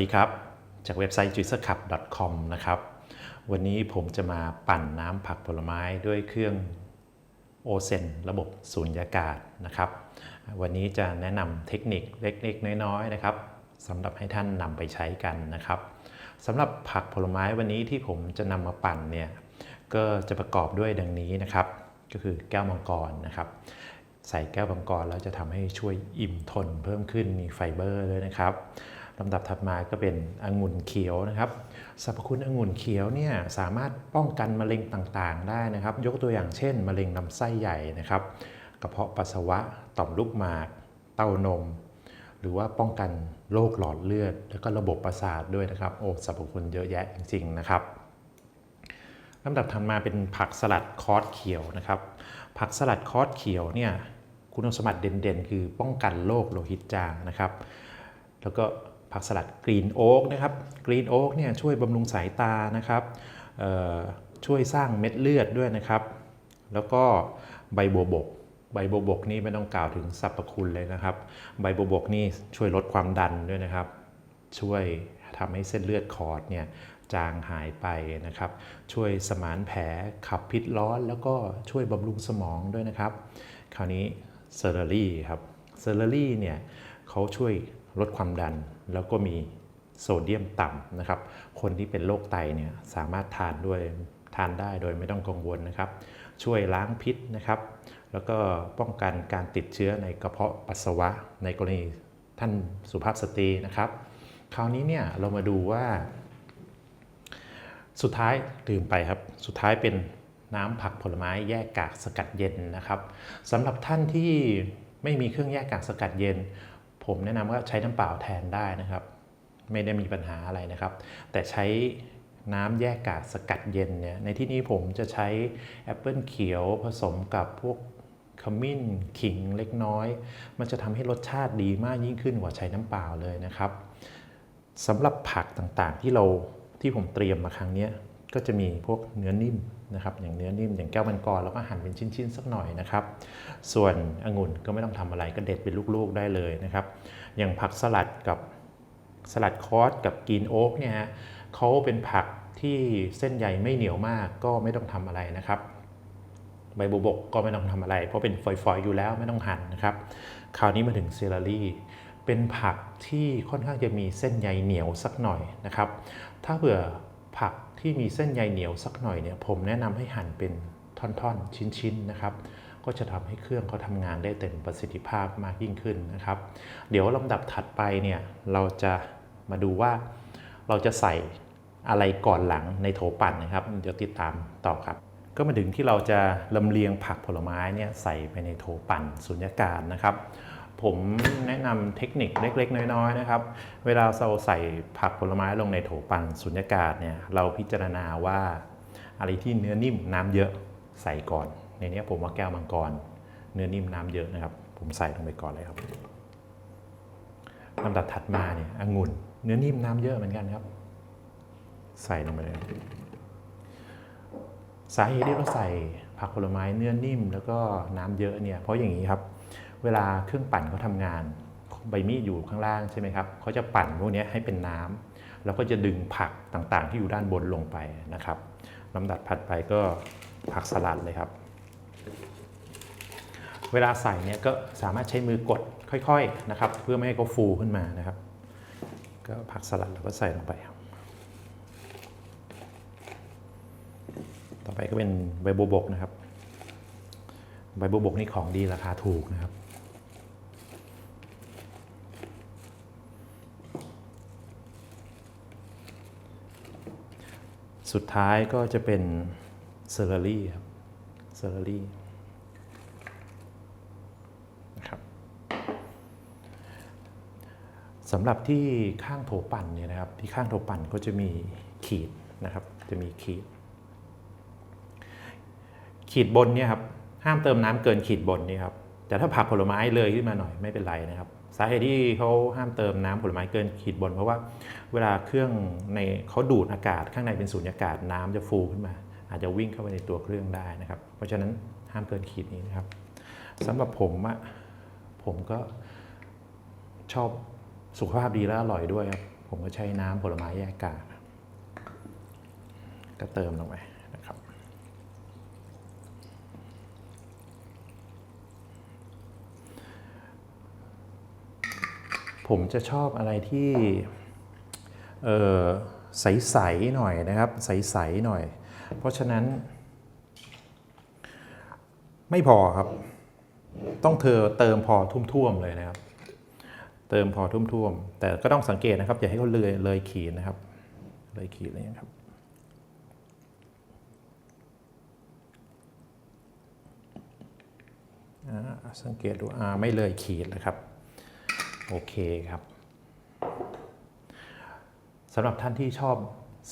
ดีครับ จากเว็บไซต์ juicercup.com นะครับ วันนี้ผมจะมาปั่นน้ำผักผลไม้ด้วยเครื่องโอเซนระบบสูญญากาศนะครับ วันนี้จะแนะนำเทคนิคเล็กๆ น้อยๆ นะครับสำหรับให้ท่านนำไปใช้กันนะครับสำหรับผักผลไม้วันนี้ที่ผมจะนำมาปั่นเนี่ยก็จะประกอบด้วยดังนี้นะครับ ก็คือแก้วมังกรนะครับ ใส่แก้วมังกรแล้วจะทำให้ช่วยอิ่มทนเพิ่มขึ้นมีไฟเบอร์ด้วยนะครับ ลำดับถัดมาก็เป็นองุ่นเขียวนะครับสรรพคุณองุ่นเขียวเนี่ยสามารถป้องกันมะเร็งต่างๆ ได้นะครับ ยกตัวอย่างเช่น มะเร็งลำไส้ใหญ่นะครับกระเพาะปัสสาวะต่อมลูกหมาก เต้านม หรือว่าป้องกันโรคหลอดเลือด แล้วก็ระบบประสาทด้วยนะครับโอ้สรรพคุณเยอะแยะจริง ๆ นะครับลำดับถัดมาเป็นผักสลัดคอสเขียวนะครับ ผักสลัดคอสเขียวเนี่ยคุณสมบัติเด่นๆ คือป้องกันโรคโลหิตจางนะครับ แล้วก็ ผักสลัดกรีนโอ๊กนะครับกรีนโอ๊กเนี่ยช่วยบำรุงสายตานะครับช่วยสร้างเม็ดเลือดด้วยนะครับ แล้วก็ใบบัวบก ใบบัวบกนี่ไม่ต้องกล่าวถึงสรรพคุณเลยนะครับ ใบบัวบกนี่ช่วยลดความดันด้วยนะครับ ช่วยทำให้เส้นเลือดขอดเนี่ยจางหายไปนะครับ ช่วยสมานแผลขับพิษร้อน แล้วก็ช่วยบำรุงสมองด้วยนะครับ คราวนี้เซอร์เรี่ครับเซอร์เรี่เนี่ยเขาช่วยลดความดัน แล้วก็มีโซเดียมต่ำนะครับ คนที่เป็นโรคไตเนี่ยสามารถทานด้วยทานได้โดยไม่ต้องกังวลนะครับ ช่วยล้างพิษนะครับ แล้วก็ป้องกันการติดเชื้อในกระเพาะปัสสาวะ ในกรณีท่านสุภาพสตรีนะครับ คราวนี้เนี่ยเรามาดูว่า สุดท้ายลืมไปครับ สุดท้ายเป็นน้ำผักผลไม้แยกกากสกัดเย็นนะครับสำหรับท่านที่ไม่มีเครื่องแยกกากสกัดเย็น ผมแนะนำว่าใช้น้ำเปล่าแทนได้นะครับ ไม่ได้มีปัญหาอะไรนะครับ แต่ใช้น้ำแยกกากสกัดเย็นเนี่ยในที่นี้ผมจะใช้แอปเปิลเขียวผสมกับพวกขมิ้นขิงเล็กน้อย มันจะทำให้รสชาติดีมากยิ่งขึ้นกว่าใช้น้ำเปล่าเลยนะครับสำหรับผักต่างๆที่เราที่ผมเตรียมมาครั้งนี้ ก็จะมีพวกเนื้อนิ่มนะครับอย่างเนื้อนิ่มอย่างแก้วมังกรแล้วก็หั่นเป็นชิ้นๆสักหน่อยนะครับ ส่วนองุ่นก็ไม่ต้องทำอะไรก็เด็ดเป็นลูกๆได้เลยนะครับ อย่างผักสลัดกับสลัดคอสกับกีนโอ๊กเนี่ยฮะเขาเป็นผักที่เส้นใยไม่เหนียวมากก็ไม่ต้องทำอะไรนะครับใบบุบกก็ไม่ต้องทำอะไร เพราะเป็นฝอยๆอยู่แล้วไม่ต้องหั่นนะครับ คราวนี้มาถึงเซลลี่เป็นผักที่ค่อนข้างจะมีเส้นใยเหนียวสักหน่อยนะครับ ถ้าเผื่อผัก ที่มีเส้นใยเหนียวสักหน่อยเนี่ยผมแนะนำให้หั่นเป็นท่อนๆ ชิ้นๆนะครับ ก็จะทำให้เครื่องเขาทำงานได้เต็มประสิทธิภาพมากยิ่งขึ้นนะครับ เดี๋ยวลำดับถัดไปเนี่ยเราจะมาดูว่าเราจะใส่อะไรก่อนหลังในโถปั่นนะครับ เดี๋ยวติดตามต่อครับ ก็มาถึงที่เราจะลำเลียงผักผลไม้เนี่ยใส่ไปในโถปั่นสุญญากาศนะครับ ผมแนะนำเทคนิคเล็ก ๆ น้อย ๆ นะครับ เวลาเราใส่ผักผลไม้ลงในโถปั่นสุญญากาศเนี่ยเราพิจารณาว่าอะไรที่เนื้อนิ่มน้ำเยอะใส่ก่อน ในนี้ผมว่าแก้วมังกร เนื้อนิ่มน้ำเยอะนะครับ ผมใส่ลงไปก่อนเลยครับลำดับถัดมาเนี่ยองุ่น เนื้อนิ่มน้ำเยอะเหมือนกันครับ ใส่ลงไปเลยสาเหตุที่เราใส่ผักผลไม้เนื้อนิ่มแล้วก็น้ำเยอะเนี่ยเพราะอย่างนี้ครับ เวลาเครื่องปั่นเขาทำงาน ใบมีดอยู่ข้างล่างใช่ไหมครับเขาจะปั่นพวกนี้ให้เป็นน้ำแล้วก็จะดึงผักต่างๆ ที่อยู่ด้านบนลงไปนะครับลำดับผัดไปก็ผักสลัดเลยครับ เวลาใส่เนี่ยก็สามารถใช้มือกดค่อยๆนะครับ เพื่อไม่ให้เขาฟูขึ้นมานะครับ ก็ผักสลัดเราก็ใส่ลงไปครับต่อไปก็เป็นใบบัวบกนะครับ ใบบัวบกนี่ของดีราคาถูกนะครับ สุดท้ายก็จะเป็นเซอร์รี่ครับเซอร์รี่นะครับสำหรับที่ข้างโถปั่นเนี่ยนะครับ ที่ข้างโถปั่นก็จะมีขีดนะครับ จะมีขีด ขีดบนเนี่ยครับห้ามเติมน้ำเกินขีดบนนี่ครับแต่ถ้าผักผลไม้เลยขึ้นมาหน่อยไม่เป็นไรนะครับ สาเหตุที่เขาห้ามเติมน้ำผลไม้เกินขีดบน เพราะว่าเวลาเครื่องในเขาดูดอากาศข้างในเป็นสูญญากาศน้ำจะฟูขึ้นมา อาจจะวิ่งเข้าไปในตัวเครื่องได้นะครับ เพราะฉะนั้นห้ามเกินขีดนี้นะครับสำหรับผมอะผมก็ชอบสุขภาพดีและอร่อยด้วยครับ ผมก็ใช้น้ำผลไม้แยกกากก็เติมลงไปนะครับ ผมจะชอบอะไรที่ใสๆหน่อยนะครับ ใสๆหน่อย เพราะฉะนั้น ไม่พอครับ ต้องเธอเติมพอทุ่มๆเลยนะครับ เติมพอทุ่มๆแต่ก็ต้องสังเกตนะครับอย่าให้เขาเลยเลยขีดนะครับ เลยขีดอะไรอย่างนี้ครับสังเกตดูอ่าไม่เลยขีดนะครับ โอเคครับสำหรับท่านที่ชอบ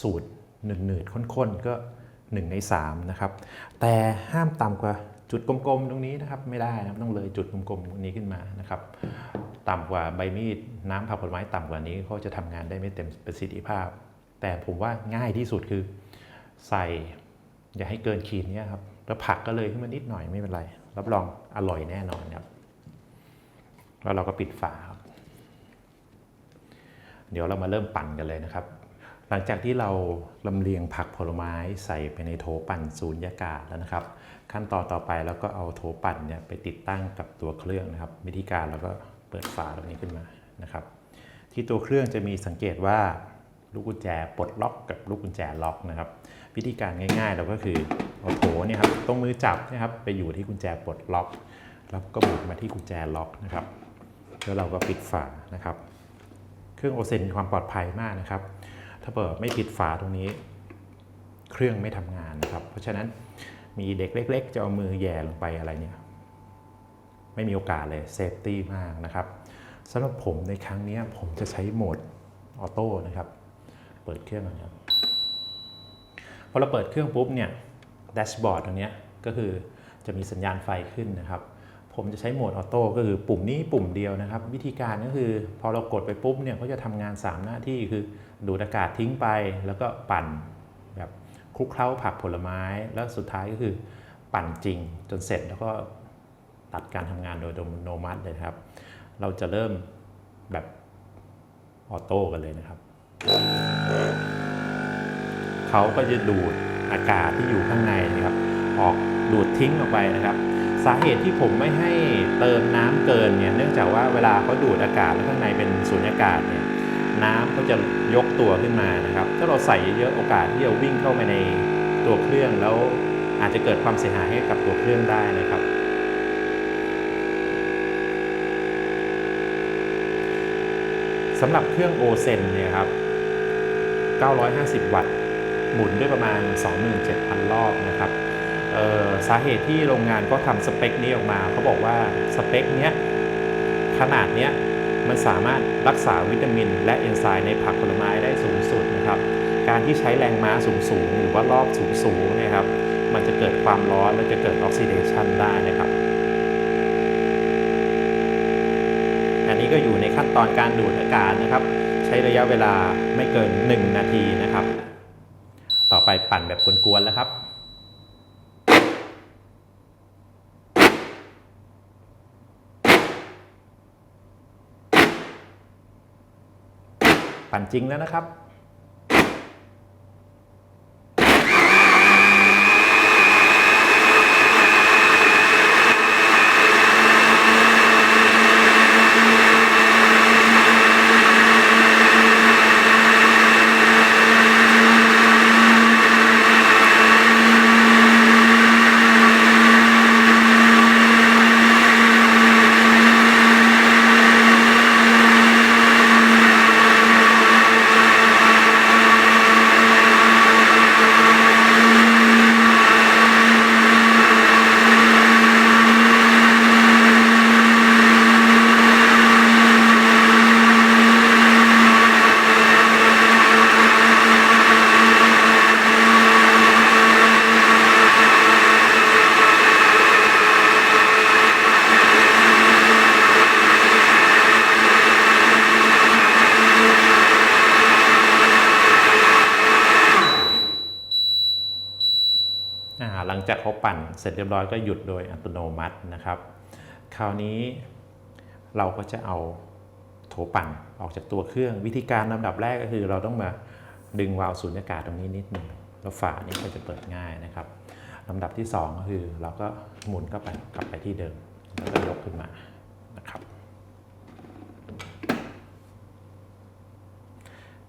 สูตรหนืดๆข้นๆก็ 1 ใน 3 นะครับ แต่ห้ามต่ำกว่าจุดกลมๆ ตรงนี้นะครับ ไม่ได้นะต้องเลยจุดกลมๆตรงนี้ขึ้นมานะครับ ต่ำกว่าใบมีดน้ำผักผลไม้ต่ำกว่านี้เขาจะทำงานได้ไม่เต็มประสิทธิภาพ แต่ผมว่าง่ายที่สุดคือใส่ อย่าให้เกินขีดเนี้ยครับ แล้วผักก็เลยขึ้นมานิดหน่อยไม่เป็นไร รับรองอร่อยแน่นอนครับ แล้วเราก็ปิดฝา เดี๋ยวเรามาเริ่มปั่นกันเลยนะครับ หลังจากที่เราลำเลียงผักผลไม้ใส่ไปในโถปั่นสูญญากาศแล้วนะครับ ขั้นตอนต่อไปแล้วก็เอาโถปั่นเนี่ยไปติดตั้งกับตัวเครื่องนะครับ วิธีการเราก็เปิดฝาตรงนี้ขึ้นมานะครับ ที่ตัวเครื่องจะมีสังเกตว่าลูกกุญแจปลดล็อกกับลูกกุญแจล็อกนะครับ วิธีการง่ายๆเราก็คือเอาโถเนี่ยครับตรงมือจับนะครับไปอยู่ที่กุญแจปลดล็อก แล้วก็หมุนมาที่กุญแจล็อกนะครับ แล้วเราก็ปิดฝานะครับ เครื่องโอเซนมีความปลอดภัยมากนะครับ ถ้าเปิดไม่ปิดฝาตรงนี้ เครื่องไม่ทำงานนะครับ เพราะฉะนั้นมีเด็กเล็ก ๆ จะเอามือแย่ลงไปอะไรเนี่ยไม่มีโอกาสเลยเซฟตี้มากนะครับสำหรับผมในครั้งนี้ผมจะใช้โหมดออโต้นะครับ เปิดเครื่องก่อนครับพอเราเปิดเครื่องปุ๊บเนี่ยแดชบอร์ดตรงนี้ก็คือจะมีสัญญาณไฟขึ้นนะครับ ผมจะใช้โหมดออโต้ก็คือปุ่มนี้ปุ่มเดียวนะครับ วิธีการก็คือพอเรากดไปปุ๊บเนี่ยเขาจะทำงาน 3 หน้าที่คือดูดอากาศทิ้งไป แล้วก็ปั่นแบบคลุกเคล้าผักผลไม้ แล้วสุดท้ายก็คือปั่นจริงจนเสร็จแล้วก็ตัดการทำงานโดยอัตโนมัติเลยครับ เราจะเริ่มแบบออโต้กันเลยนะครับ เขาก็จะดูดอากาศที่อยู่ข้างในนะครับ ออกดูดทิ้งออกไปนะครับ สาเหตุที่ผมไม่ให้เติมน้ำเกินเนี่ยเนื่องจากว่าเวลาเขาดูดอากาศแล้วข้างในเป็นสูญญากาศเนี่ยน้ำเขาจะยกตัวขึ้นมานะครับ ถ้าเราใส่เยอะๆโอกาสที่จะวิ่งเข้าไปในตัวเครื่องแล้วอาจจะเกิดความเสียหายให้กับตัวเครื่องได้นะครับ สำหรับเครื่องโอเซนเนี่ยครับ 950 วัตต์ หมุนด้วยประมาณ 27,000 รอบนะครับ สาเหตุที่โรงงานก็ทำสเปคนี้ออกมาเขาบอกว่าสเปคเนี้ยขนาดเนี้ยมันสามารถรักษาวิตามิน และเอนไซม์ในผักผลไม้ได้สูงสุดนะครับ การที่ใช้แรงม้าสูงๆ หรือว่ารอบสูงๆเนะครับ มันจะเกิดความร้อนและจะเกิดออกซิเดชันได้นะครับ อันนี้ก็อยู่ในขั้นตอนการดูดอากาศนะครับ ใช้ระยะเวลาไม่เกิน 1 นาทีนะครับ ต่อไปปั่นแบบกวนๆแล้วครับ ปั่นจริงแล้วนะครับ หลังจากเขาปั่นเสร็จเรียบร้อยก็หยุดโดยอัตโนมัตินะครับ คราวนี้เราก็จะเอาโถปั่นออกจากตัวเครื่อง วิธีการลำดับแรกก็คือ เราต้องมาดึงวาล์วสูญญากาศตรงนี้นิดนึงแล้วฝานี้ก็จะเปิดง่ายนะครับลำดับที่ 2 ก็คือเราก็หมุนเข้าไปกลับไปที่เดิมแล้วก็ยกขึ้นมานะครับ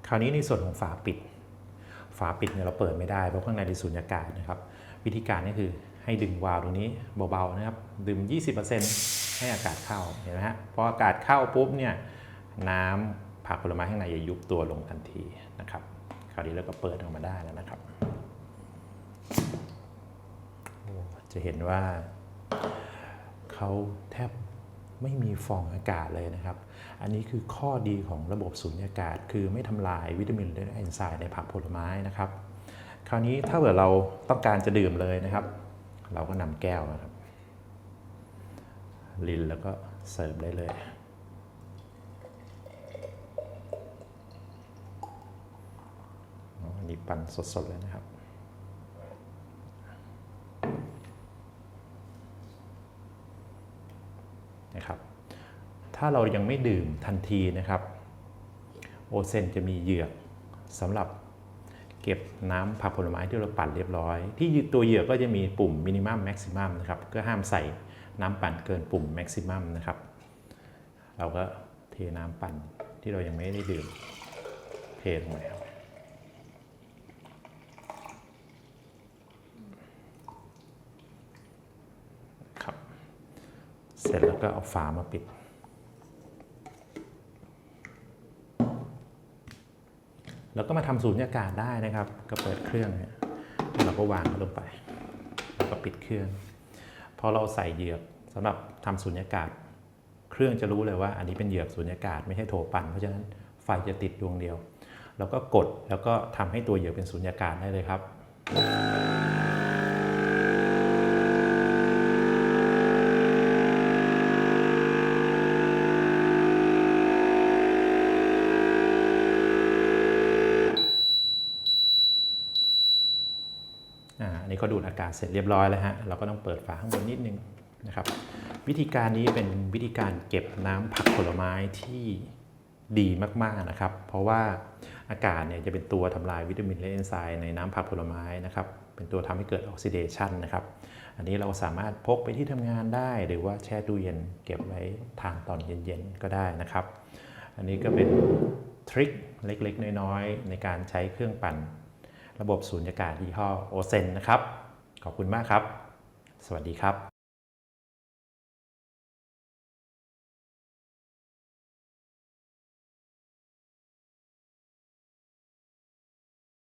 คราวนี้ในส่วนของฝาปิด ฝาปิดเนี่ยเราเปิดไม่ได้เพราะข้างในเป็นสูญญากาศนะครับ วิธีการก็คือให้ดึงวาล์วตรงนี้เบาๆนะครับดึง 20%ให้อากาศเข้าเห็นไหมฮะพออากาศเข้าปุ๊บเนี่ยน้ำผักผลไม้ข้างในจะยุบตัวลงทันทีนะครับคราวนี้เราก็เปิดออกมาได้แล้วนะครับจะเห็นว่าเขาแทบไม่มีฟองอากาศเลยนะครับ อันนี้คือข้อดีของระบบสูญญากาศ คือไม่ทำลายวิตามินและเอนไซม์ในผักผลไม้นะครับ คราวนี้ถ้าเกิดเราต้องการจะดื่มเลยนะครับ เราก็นำแก้วนะครับ ลินแล้วก็เสิร์ฟได้เลยอันนี้ปั่นสดๆเลยนะครับนะครับ ถ้าเรายังไม่ดื่มทันทีนะครับ โอเซนจะมีเหยือกสำหรับ เก็บน้ำผักผลไม้ที่เราปั่นเรียบร้อย ที่ตัวเหยื่อก็จะมีปุ่มมินิมัมแม็กซิมัมนะครับก็ห้ามใส่น้ำปั่นเกินปุ่มแม็กซิมัมนะครับเราก็เทน้ำปั่นที่เรายังไม่ได้ดื่มเทลงไปครับเสร็จแล้วก็เอาฝามาปิด แล้วก็มาทำสูญญากาศได้นะครับ ก็เปิดเครื่องเนี่ยเราก็วางลงไป แล้วก็ปิดเครื่อง พอเราใส่เหยือกสำหรับทำสูญญากาศ เครื่องจะรู้เลยว่า อันนี้เป็นเหยือกสูญญากาศไม่ใช่โถปั่นเพราะฉะนั้นไฟจะติดดวงเดียว แล้วก็กดแล้วก็ทำให้ตัวเหยือกเป็นสูญญากาศได้เลยครับ อันนี้ก็ดูดอากาศเสร็จเรียบร้อยแล้วฮะ เราก็ต้องเปิดฝาข้างบนนิดนึงนะครับ วิธีการนี้เป็นวิธีการเก็บน้ำผักผลไม้ที่ดีมากๆนะครับ เพราะว่าอากาศเนี่ยจะเป็นตัวทำลายวิตามินและเอนไซม์ในน้ำผักผลไม้นะครับ เป็นตัวทำให้เกิดออกซิเดชันนะครับ อันนี้เราสามารถพกไปที่ทำงานได้หรือว่าแช่ตู้เย็นเก็บไว้ทานตอนเย็นๆก็ได้นะครับ อันนี้ก็เป็นทริคเล็กๆ น้อยๆ ในการใช้เครื่องปั่น ระบบสูญญากาศยี่ห้อโอเซนนะครับ ขอบคุณมากครับ สวัสดีครับ